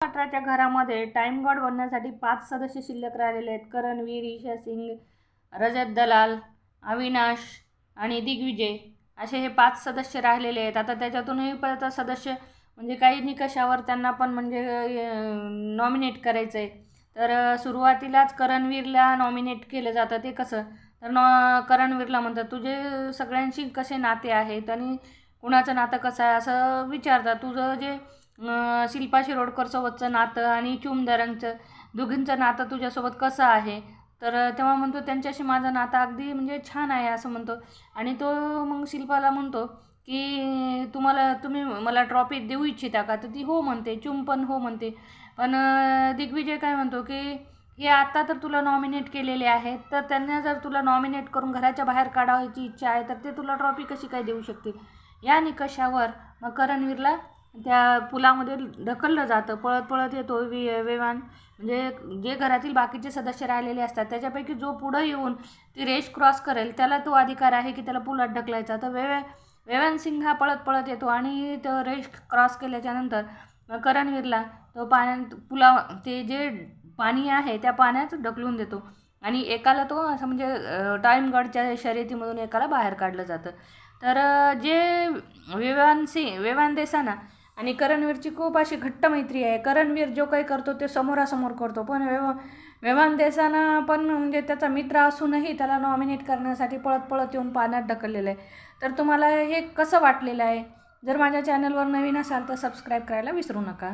अठराच्या घरामध्ये टाईमगॉड बनण्यासाठी पाच सदस्य शिल्लक राहिलेले आहेत. करणवीर ईशा सिंग रजत दलाल अविनाश आणि दिग्विजय असे हे पाच सदस्य राहिलेले आहेत. आता त्याच्यातूनही परत सदस्य म्हणजे काही निकषावर त्यांना पण म्हणजे नॉमिनेट करायचं आहे तर सुरुवातीलाच करणवीरला नॉमिनेट केलं जातं. ते कसं? तर नॉ करणवीरला म्हणतात तुझे सगळ्यांशी कसे नाते आहेत आणि कुणाचं नातं कसं आहे? असं विचारतात. तुझं जे शिल्पा शिरोडकरसोबतचं नातं आणि चुमदारांचं दोघींचं नातं तुझ्यासोबत कसं आहे? तर तेव्हा म्हणतो त्यांच्याशी माझं नातं अगदी म्हणजे छान आहे असं म्हणतो. आणि तो मग शिल्पाला म्हणतो की तुम्हाला तुम्ही मला ट्रॉफी देऊ इच्छिता का? तर ती हो म्हणते चुम पण हो म्हणते. पण दिग्विजय काय म्हणतो की हे आत्ता तर तुला नॉमिनेट केलेले आहेत तर त्यांना जर तुला नॉमिनेट करून घराच्या बाहेर काढायची इच्छा आहे तर ते तुला ट्रॉफी कशी काय देऊ शकतील? या निकषावर मग करणवीरला त्या पुलामध्ये ढकललं जातं. पळत पळत येतो वि वेवान म्हणजे जे घरातील बाकीचे सदस्य राहिलेले असतात त्याच्यापैकी जो पुढं येऊन ती रेष क्रॉस करेल त्याला तो अधिकार आहे की त्याला पुलात ढकलायचा. तर वेवे वेवान सिंग हा पळत पळत येतो आणि तो रेष क्रॉस केल्याच्यानंतर करणवीरला तो पाण्यात पुला ते जे पाणी आहे त्या पाण्यात ढकलून देतो. आणि एकाला तो असं म्हणजे टाईम गडच्या शर्यतीमधून एकाला बाहेर काढलं जातं. तर जे विवान सिंग विवान देसाना आणि करणवीरची खूप अशी घट्ट मैत्री आहे. करणवीर जो काही करतो ते समोरासमोर करतो. पण व्यव व्यवान देसाना पण म्हणजे त्याचा मित्र असूनही त्याला नॉमिनेट करण्यासाठी पळत पळत येऊन पाण्यात ढकललेलं आहे. तर तुम्हाला हे कसं वाटलेलं आहे? जर माझ्या चॅनलवर नवीन असाल तर सबस्क्राईब करायला विसरू नका.